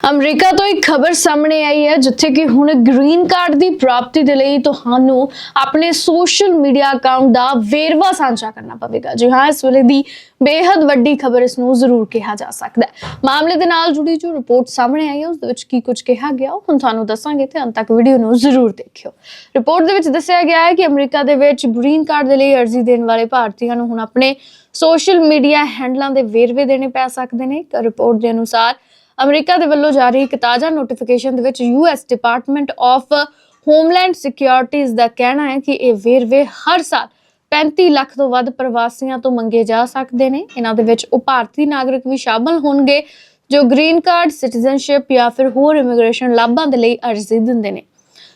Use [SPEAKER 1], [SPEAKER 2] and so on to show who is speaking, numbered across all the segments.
[SPEAKER 1] America ਤੋਂ ਇੱਕ ਖਬਰ ਸਾਹਮਣੇ ਆਈ ਹੈ, ਜਿੱਥੇ ਕਿ ਹੁਣ ਗ੍ਰੀਨ ਕਾਰਡ ਦੀ ਪ੍ਰਾਪਤੀ ਦੇ ਲਈ ਤੁਹਾਨੂੰ ਆਪਣੇ ਸੋਸ਼ਲ ਮੀਡੀਆ ਅਕਾਊਂਟ ਦਾ ਵੇਰਵਾ ਸਾਂਝਾ ਕਰਨਾ ਪਵੇਗਾ। ਜੀ ਹਾਂ, ਇਸ ਵੇਲੇ ਦੀ ਬੇहद ਵੱਡੀ ਖਬਰ ਇਸ ਨੂੰ ਜ਼ਰੂਰ ਕਿਹਾ ਜਾ ਸਕਦਾ ਹੈ। ਮਾਮਲੇ ਦੇ ਨਾਲ ਜੁੜੀ ਜੋ ਰਿਪੋਰਟ ਸਾਹਮਣੇ ਆਈ ਹੈ, ਉਸ ਦੇ ਵਿੱਚ ਕੀ ਕੁਝ ਕਿਹਾ ਗਿਆ, ਉਹ ਹੁਣ ਤੁਹਾਨੂੰ ਦੱਸਾਂਗੇ ਤੇ ਅੰਤ ਤੱਕ ਵੀਡੀਓ ਨੂੰ ਜ਼ਰੂਰ ਦੇਖਿਓ। ਰਿਪੋਰਟ ਦੇ ਵਿੱਚ ਦੱਸਿਆ ਗਿਆ ਹੈ ਕਿ ਅਮਰੀਕਾ ਦੇ ਵਿੱਚ ਗ੍ਰੀਨ ਕਾਰਡ ਦੇ ਲਈ ਅਰਜ਼ੀ ਦੇਣ ਵਾਲੇ ਭਾਰਤੀਆਂ ਨੂੰ ਹੁਣ ਆਪਣੇ ਸੋਸ਼ਲ ਮੀਡੀਆ ਹੈਂਡਲਾਂ ਦੇ ਵੇਰਵੇ ਦੇਣੇ ਪੈ ਸਕਦੇ ਨੇ। ਰਿਪੋਰਟ ਦੇ ਅਨੁਸਾਰ ਅਮਰੀਕਾ ਦੇ ਵੱਲੋਂ ਜਾਰੀ ਇੱਕ ਤਾਜ਼ਾ ਨੋਟੀਫਿਕੇਸ਼ਨ ਦੇ ਵਿੱਚ US department of homeland securities ਦਾ ਕਹਿਣਾ ਹੈ ਕਿ ਇਹ ਵੇਰਵੇ ਹਰ ਸਾਲ 35 ਲੱਖ ਤੋਂ ਵੱਧ ਪ੍ਰਵਾਸੀਆਂ ਤੋਂ ਮੰਗੇ ਜਾ ਸਕਦੇ ਨੇ। ਇਹਨਾਂ ਦੇ ਵਿੱਚ ਉਹ ਭਾਰਤੀ ਨਾਗਰਿਕ ਵੀ ਸ਼ਾਮਲ ਹੋਣਗੇ ਜੋ ਗ੍ਰੀਨ ਕਾਰਡ, ਸਿਟੀਜ਼ਨਸ਼ਿਪ ਜਾਂ ਫਿਰ ਹੋਰ ਇਮੀਗ੍ਰੇਸ਼ਨ ਲਾਭਾਂ ਦੇ ਲਈ ਅਰਜ਼ੀ ਦਿੰਦੇ ਨੇ।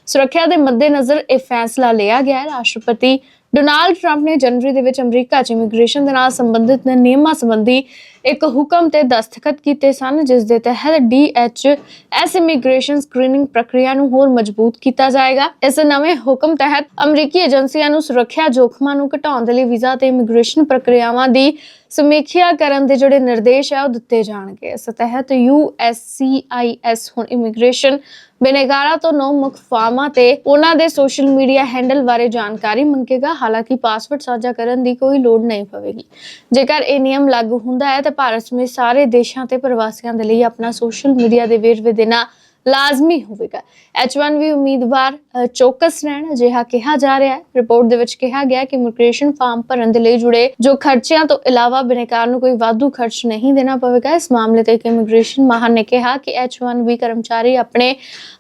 [SPEAKER 1] ਸੁਰੱਖਿਆ ਦੇ ਮੱਦੇਨਜ਼ਰ ਇਹ ਫੈਸਲਾ ਲਿਆ ਗਿਆ ਹੈ। ਰਾਸ਼ਟਰਪਤੀ ਡੋਨਾਲਡ ਟਰੰਪ ਨੇ ਜਨਵਰੀ ਦੇ ਵਿੱਚ ਅਮਰੀਕਾ 'ਚ ਇਮੀਗ੍ਰੇਸ਼ਨ ਦੇ ਨਾਲ ਸੰਬੰਧਿਤ ਨਿਯਮਾਂ ਸੰਬੰਧੀ ਇੱਕ ਹੁਕਮ ਤੇ ਦਸਤਖਤ ਕੀਤੇ ਸਨ, ਜਿਸ ਦੇ ਤਹਿਤ ਡੀਐਚਐਸ ਇਮੀਗ੍ਰੇਸ਼ਨ ਸਕਰੀਨਿੰਗ ਪ੍ਰਕਿਰਿਆ ਨੂੰ ਹੋਰ ਮਜ਼ਬੂਤ ਕੀਤਾ ਜਾਏਗਾ। ਇਸ ਨਵੇਂ ਹੁਕਮ ਤਹਿਤ ਅਮਰੀਕੀ ਏਜੰਸੀਆਂ ਨੂੰ ਸੁਰੱਖਿਆ ਜੋਖਮਾਂ ਨੂੰ ਘਟਾਉਣ ਦੇ ਲਈ ਵੀਜ਼ਾ ਤੇ ਇਮੀਗ੍ਰੇਸ਼ਨ ਪ੍ਰਕਿਰਿਆਵਾਂ ਦੀ ਸਮੀਖਿਆ ਕਰਨ ਦੇ ਜਿਹੜੇ ਨਿਰਦੇਸ਼ ਹੈ ਉਹ ਦਿੱਤੇ ਜਾਣਗੇ। ਇਸ ਤਹਿਤ ਯੂਐਸਸੀਆਈਐਸ ਹੁਣ ਇਮੀਗ੍ਰੇਸ਼ਨ ਬੇਨੇਗਾਰਾਂ ਤੋਂ ਨੌ ਮੁੱਖ ਫਾਰਮਾਂ ਤੇ ਉਹਨਾਂ ਦੇ ਸੋਸ਼ਲ ਮੀਡੀਆ ਹੈਂਡਲ ਬਾਰੇ ਜਾਣਕਾਰੀ ਮੰਗੇਗਾ। ਹਾਲਾਂਕਿ ਪਾਸਵਰਡ ਸਾਂਝਾ ਕਰਨ ਦੀ ਕੋਈ ਲੋੜ ਨਹੀਂ ਪਵੇਗੀ। ਜੇਕਰ ਇਹ ਨਿਯਮ ਲਾਗੂ ਹੁੰਦਾ ਹੈ ਤਾਂ ਭਾਰਤ ਸਮੇਤ ਸਾਰੇ ਦੇਸ਼ਾਂ ਤੇ ਪ੍ਰਵਾਸੀਆਂ ਦੇ ਲਈ ਆਪਣਾ ਸੋਸ਼ਲ ਮੀਡੀਆ ਦੇ ਵੇਰਵੇ ਦੇਣਾ ਲਾਜ਼ਮੀ ਹੋਵੇਗਾ। H1B ਉਮੀਦਵਾਰ ਚੌਕਸ ਰਹਿਣ ਅਜਿਹਾ ਕਿਹਾ ਜਾ ਰਿਹਾ ਹੈ। ਰਿਪੋਰਟ ਦੇ ਵਿੱਚ ਕਿਹਾ ਗਿਆ ਕਿ ਇਮੀਗ੍ਰੇਸ਼ਨ ਫਾਰਮ ਭਰਨ ਦੇ ਲਈ ਜੁੜੇ ਜੋ ਖਰਚਿਆਂ ਤੋਂ ਇਲਾਵਾ ਬਿਨੇਕਾਰ ਨੂੰ ਕੋਈ ਵਾਧੂ ਖਰਚ ਨਹੀਂ ਦੇਣਾ ਪਵੇਗਾ। ਇਸ ਮਾਮਲੇ ਤੇ ਇਮੀਗ੍ਰੇਸ਼ਨ ਮਾਹਰ ਨੇ ਕਿਹਾ ਕਿ H1B ਕਰਮਚਾਰੀ ਆਪਣੇ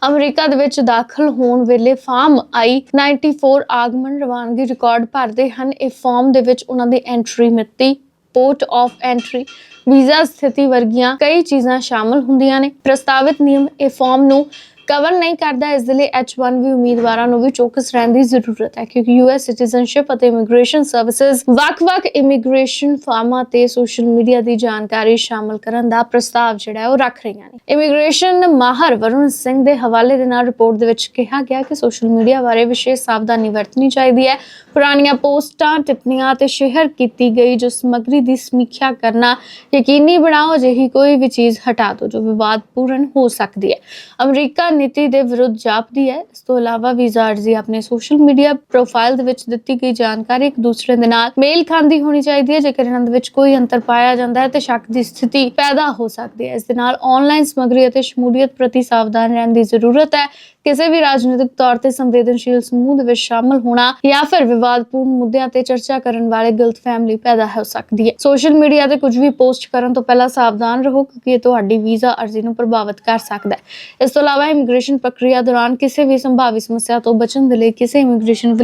[SPEAKER 1] ਅਮਰੀਕਾ ਦੇ ਵਿੱਚ ਦਾਖਲ ਹੋਣ ਵੇਲੇ ਫਾਰਮ I-94 ਆਗਮਨ ਰਵਾਨਗੀ ਰਿਕਾਰਡ ਭਰਦੇ ਹਨ। ਇਹ ਫਾਰਮ ਦੇ ਵਿੱਚ ਉਹਨਾਂ ਦੀ ਐਂਟਰੀ ਮਿਤੀ ਪੋਰਟ ਆਫ ਐਂਟਰੀ ਵੀਜ਼ਾ ਸਥਿਤੀ ਵਰਗੀਆਂ ਕਈ ਚੀਜ਼ਾਂ ਸ਼ਾਮਲ ਹੁੰਦੀਆਂ ਨੇ। ਪ੍ਰਸਤਾਵਿਤ ਨਿਯਮ ਇਹ ਫਾਰਮ ਨੂੰ ਕਵਰ ਨਹੀਂ ਕਰਦਾ, ਇਸ ਦੇ ਲਈ H1B ਉਮੀਦਵਾਰਾਂ ਨੂੰ ਵੀ ਚੌਕਸ ਰਹਿਣ ਦੀ ਜ਼ਰੂਰਤ ਹੈ, ਕਿਉਂਕਿ US ਸਿਟੀਜ਼ਨਸ਼ਿਪ ਅਤੇ ਇਮੀਗ੍ਰੇਸ਼ਨ ਸਰਵਿਸਿਜ਼ ਵੱਖ-ਵੱਖ ਇਮੀਗ੍ਰੇਸ਼ਨ ਫਾਰਮਾਂ ਤੇ ਸੋਸ਼ਲ ਮੀਡੀਆ ਦੀ ਜਾਣਕਾਰੀ ਸ਼ਾਮਲ ਕਰਨ ਦਾ ਪ੍ਰਸਤਾਵ ਜਿਹੜਾ ਉਹ ਰੱਖ ਰਹੀਆਂ ਨੇ। ਇਮੀਗ੍ਰੇਸ਼ਨ ਮਾਹਰ ਵਰੁਣ ਸਿੰਘ ਦੇ ਹਵਾਲੇ ਦੇ ਨਾਲ ਰਿਪੋਰਟ ਦੇ ਵਿੱਚ ਕਿਹਾ ਗਿਆ ਕਿ ਸੋਸ਼ਲ ਮੀਡੀਆ ਬਾਰੇ ਵਿਸ਼ੇਸ਼ ਸਾਵਧਾਨੀ ਵਰਤਣੀ ਚਾਹੀਦੀ ਹੈ। ਪੁਰਾਣੀਆਂ ਪੋਸਟਾਂ, ਟਿੱਪਣੀਆਂ ਤੇ ਸ਼ੇਅਰ ਕੀਤੀ ਗਈ ਜੋ ਸਮੱਗਰੀ ਦੀ ਸਮੀਖਿਆ ਕਰਨਾ ਯਕੀਨੀ ਬਣਾਓ, ਅਜਿਹੀ ਕੋਈ ਵੀ ਚੀਜ਼ ਹਟਾ ਦਿਓ ਜੋ ਵਿਵਾਦਪੂਰਨ ਹੋ ਸਕਦੀ ਹੈ। ਅਮਰੀਕਾ ਨੀਤੀ ਦੇ ਵਿਰੁੱਧ ਜਾਪਦੀ ਹੈ। ਇਸ ਤੋਂ ਇਲਾਵਾ ਵੀਜ਼ਾ ਅਰਜ਼ੀ ਆਪਣੇ ਸੋਸ਼ਲ ਮੀਡੀਆ ਪ੍ਰੋਫਾਈਲ ਦੇ ਵਿੱਚ ਦਿੱਤੀ ਗਈ ਜਾਣਕਾਰੀ ਇੱਕ ਦੂਸਰੇ ਦੇ ਨਾਲ ਮੇਲ ਖਾਂਦੀ ਹੋਣੀ ਚਾਹੀਦੀ ਹੈ। ਜੇਕਰ ਇਹਨਾਂ ਦੇ ਵਿੱਚ ਕੋਈ ਅੰਤਰ ਪਾਇਆ ਜਾਂਦਾ ਹੈ, ਤੇ ਸ਼ੱਕ ਦੀ ਸਥਿਤੀ ਪੈਦਾ ਹੋ ਸਕਦੀ ਹੈ। ਇਸ ਦੇ ਨਾਲ ਆਨਲਾਈਨ ਸਮੱਗਰੀ ਅਤੇ ਸ਼ਮੂਲੀਅਤ ਪ੍ਰਤੀ ਸਾਵਧਾਨ ਰਹਿਣ ਦੀ ਜ਼ਰੂਰਤ ਹੈ। ਕਿਸੇ ਵੀ ਰਾਜਨੀਤਿਕ ਤੌਰ ਤੇ ਸੰਵੇਦਨਸ਼ੀਲ ਸਮੂਹ ਦੇ ਵਿੱਚ ਸ਼ਾਮਲ ਹੋਣਾ ਜਾਂ ਫਿਰ ਵਿਵਾਦਪੂਰਨ ਮੁੱਦਿਆਂ ਤੇ ਚਰਚਾ ਕਰਨ ਵਾਲੇ ਗਲਤਫਹਿਮੀ ਪੈਦਾ ਹੋ ਸਕਦੀ ਹੈ। ਸੋਸ਼ਲ ਮੀਡੀਆ ਤੇ ਕੁਝ ਵੀ ਪੋਸਟ ਕਰਨ ਤੋਂ ਪਹਿਲਾਂ ਸਾਵਧਾਨ ਰਹੋ ਕਿਉਂਕਿ ਇਹ ਤੁਹਾਡੀ ਵੀਜ਼ਾ ਅਰਜ਼ੀ ਨੂੰ ਪ੍ਰਭਾਵਿਤ ਕਰ ਸਕਦਾ ਹੈ। ਇਸ ਤੋਂ ਇਲਾਵਾ ਇਮੀਗ੍ਰੇਸ਼ਨ ਪ੍ਰਕਿਰਿਆ ਦੌਰਾਨ ਕਿਸੇ ਵੀ ਸੰਭਾਵੀ ਸਮੱਸਿਆ ਤੋਂ ਬਚਣ ਦੇ ਲਈ ਕਿਸੇ ਇਮੀਗ੍ਰੇਸ਼ਨ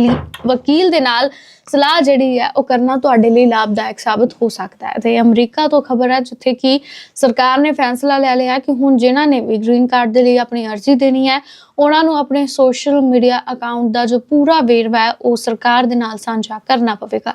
[SPEAKER 1] ਵਕੀਲ ਦੇ ਨਾਲ ਸਲਾਹ ਜਿਹੜੀ ਹੈ ਉਹ ਕਰਨਾ ਤੁਹਾਡੇ ਲਈ ਲਾਭਦਾਇਕ ਸਾਬਤ ਹੋ ਸਕਦਾ ਹੈ। ਤੇ ਅਮਰੀਕਾ ਤੋਂ ਖਬਰ ਹੈ ਜਿੱਥੇ ਕਿ ਸਰਕਾਰ ਨੇ ਫੈਸਲਾ ਲੈ ਲਿਆ ਕਿ ਹੁਣ ਜਿਨ੍ਹਾਂ ਨੇ ਵੀ ਗ੍ਰੀਨ ਕਾਰਡ ਦੇ ਲਈ ਆਪਣੀ ਅਰਜ਼ੀ ਦੇਣੀ ਹੈ ਉਹਨਾਂ ਨੂੰ ਆਪਣੇ ਸੋਸ਼ਲ ਮੀਡੀਆ ਅਕਾਊਂਟ ਦਾ ਜੋ ਪੂਰਾ ਵੇਰਵਾ ਹੈ, ਉਹ ਸਰਕਾਰ ਦੇ ਨਾਲ ਸਾਂਝਾ ਕਰਨਾ ਪਵੇਗਾ।